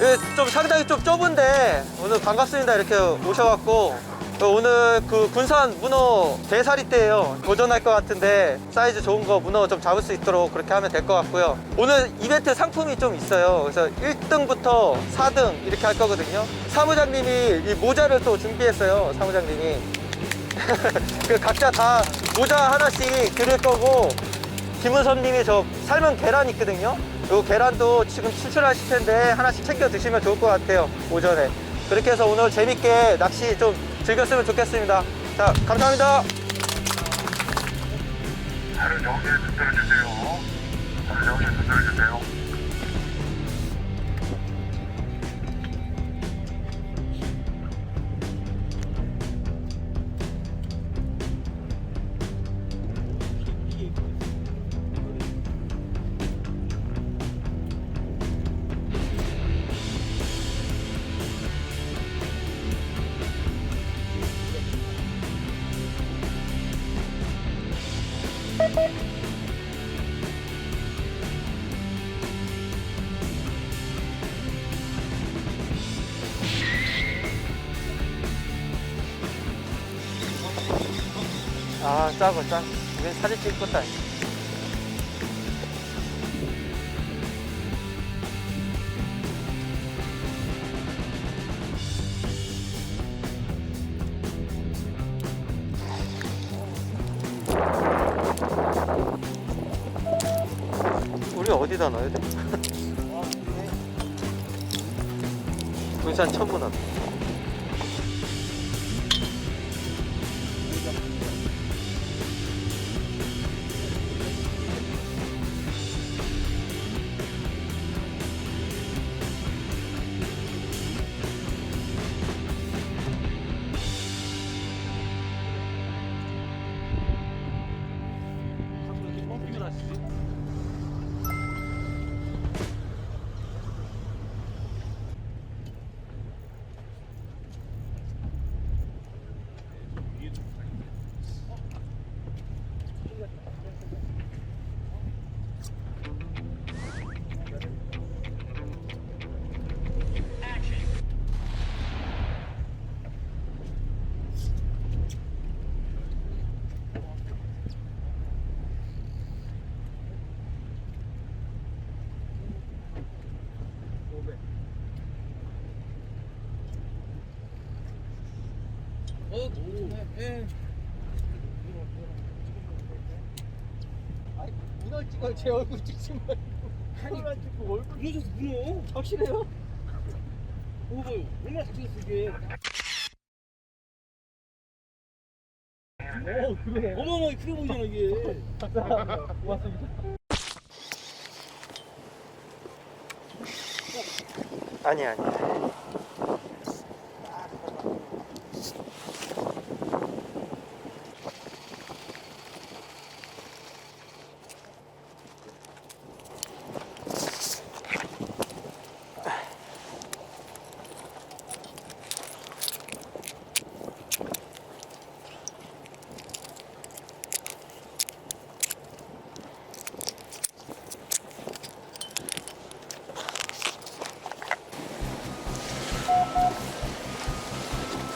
예, 좀 상당히 좀 좁은데 오늘 반갑습니다. 이렇게 오셔갖고. 오늘 그 군산 문어 대사리 때예요. 도전할 것 같은데 사이즈 좋은 거 문어 좀 잡을 수 있도록 그렇게 하면 될 것 같고요. 오늘 이벤트 상품이 좀 있어요. 그래서 1등부터 4등 이렇게 할 거거든요. 사무장님이 이 모자를 또 준비했어요 사무장님이. 그 각자 다 모자 하나씩 드릴 거고 김은섭님이 저 삶은 계란 있거든요. 요 계란도 지금 추출하실 텐데 하나씩 챙겨 드시면 좋을 것 같아요. 오전에. 그렇게 해서 오늘 재밌게 낚시 좀 즐겼으면 좋겠습니다. 자, 감사합니다. 하루 정리에 흔들어주세요. 아, 짜고 짜. 이건 사진 찍을 것도 아니야. 우리 어디다 넣어야 돼? 군산 천문함. 아니, 문어 제 얼굴 찍지 말고. 아니, 찍고 얼굴 무너졌어, 문어. 확실해요? 어, 봐요. 얼마나 잘 찍었어, 이게. 어, 그러네. 어마어마하게 크게 보이잖아, 이게. 고맙습니다. 아니 아니.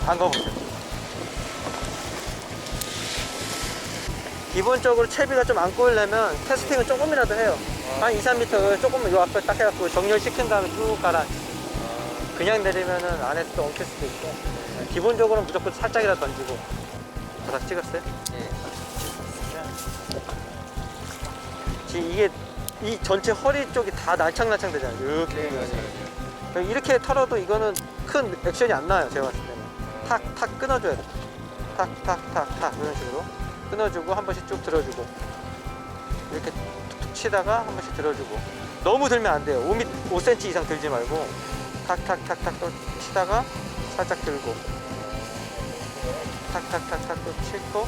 담궈보세요. 기본적으로 채비가 좀 안 꼬이려면 테스팅을 조금이라도 해요. 한 2, 3m 조금 요 앞에 딱 해갖고 정렬시킨 다음에 쭉 가라. 그냥 내리면은 안에서 또 엉킬 수도 있고. 기본적으로는 무조건 살짝이라도 던지고. 바닥 찍었어요? 네. 지금 이게 이 전체 허리 쪽이 다 날창날창 되잖아요. 이렇게. 그럼 이렇게 털어도 이거는 큰 액션이 안 나요. 제가 봤을 때는. 탁, 탁 끊어줘야 돼. 탁, 탁, 탁, 탁. 이런 식으로. 끊어주고 한 번씩 쭉 들어주고. 이렇게 툭툭 치다가 한 번씩 들어주고. 너무 들면 안 돼요. 5m, 5cm 이상 들지 말고. 탁, 탁, 탁, 탁 또 치다가 살짝 들고. 탁, 탁, 탁, 탁 또 치고.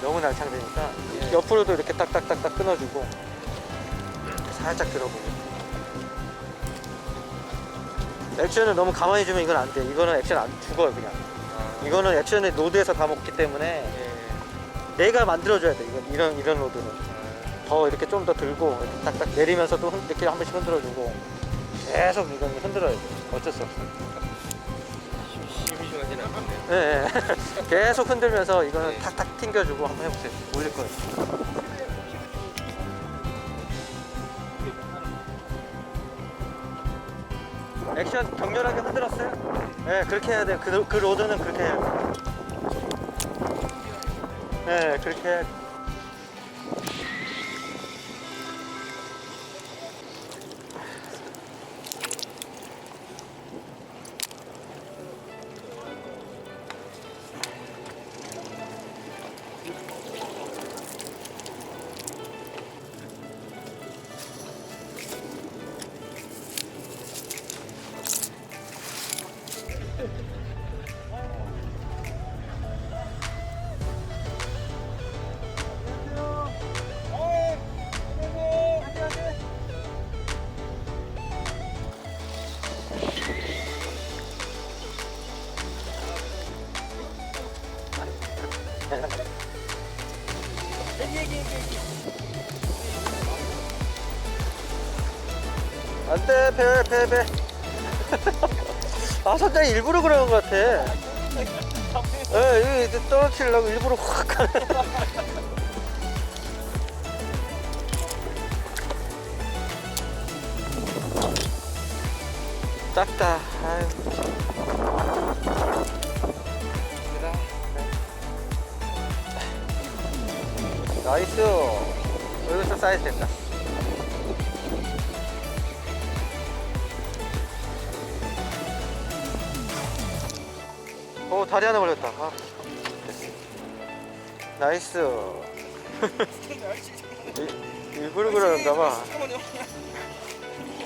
너무 날창되니까 옆으로도 이렇게 딱딱딱딱 끊어주고 살짝 들어보고 액션을 너무 가만히 주면 이건 안 돼. 이거는 액션 안 죽어요 그냥. 이거는 액션을 노드에서 다 먹기 때문에 내가 만들어줘야 돼. 이건 이런 이런 로드는 더 이렇게 좀 더 들고 이렇게 딱딱 내리면서도 흔- 이렇게 한 번씩 흔들어주고 계속 이거 흔들어야 돼. 어쩔 수 없어. 심심하진 않겠네. 예, 예. 계속 흔들면서 이거는 탁탁 튕겨주고 한번 해보세요. 올릴 거예요. 액션 격렬하게 흔들었어요? 네, 그렇게 해야 돼요. 그, 그 로드는 그렇게 해야 돼요. 네, 그렇게 해야 돼요. 안 돼, 배, 배, 배. 아, 선장이 일부러 그러는 것 같아. 예, 이거 떨어뜨리려고 일부러 확 하네. 작다. 아유. 나이스. 여기서 사이즈 됐다. 다리 하나 걸렸다. 아. 나이스. 일- 일부러 그러는가 봐. 잠깐만요.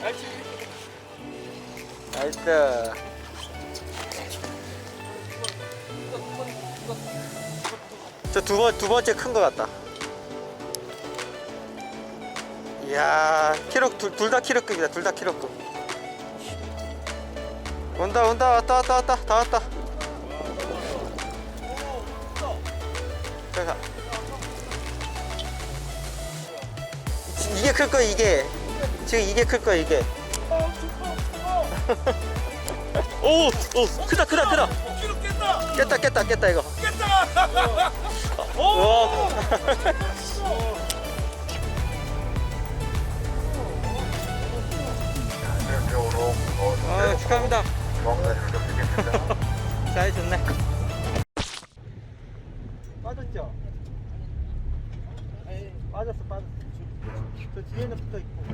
알지? 나이스. 저두 번, 두 번째 큰 거 같다. 이야, 키로, 둘다 키로급이다. 둘 다 키로급. 온다, 온다. 왔다, 왔다, 왔다. 다 왔다. 가. 지- 이게 클 거야, 이게. 지금 이게 클 거야, 이게. 오, 오, 크다, 크다, 크다. 키로 깼다. 깼다, 깼다, 깼다, 이거. 깼다. 안녕하세요. 아, 축하합니다. 부탁드리겠습니다. 사이 좋네. 저 뒤에는 붙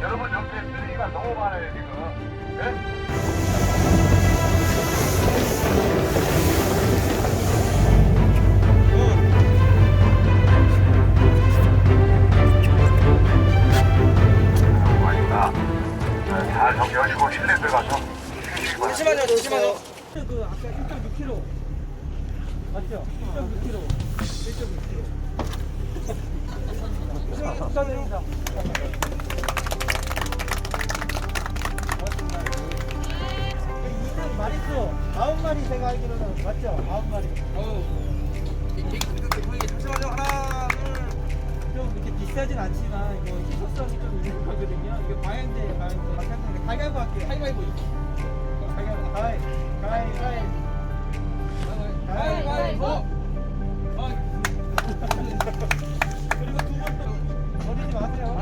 여러분 옆에 쓰레기가 너무 많아요 지금. 네? 그 아까 1.6kg 맞죠? 1.6kg. 1.6kg. 축하드립니다. 이등 마리수 아홉 마리 제가 알기로는 맞죠? 아홉 마리. 잠시만요. 하나, 둘. 좀 이렇게 비싸진 않지만 이거 희소성이 좀 있는 거거든요. 이거 과연제, 과연제. 마찬가지로 가위바위보 할게요. 가위바위보. 가위바위보. 가위, 가위, 가위. 가위바위보. 그리고 두 번도 버리지 마세요.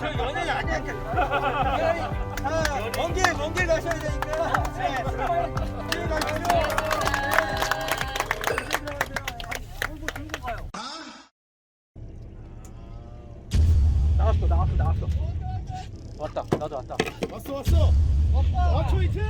저 연예인 아니야. 아, 먼 길, 먼길 가셔야 되니까. 네. 길 가시죠. 나왔어, 나왔어. 왔다, 나도 왔다. 왔어 왔어 왔다 초이트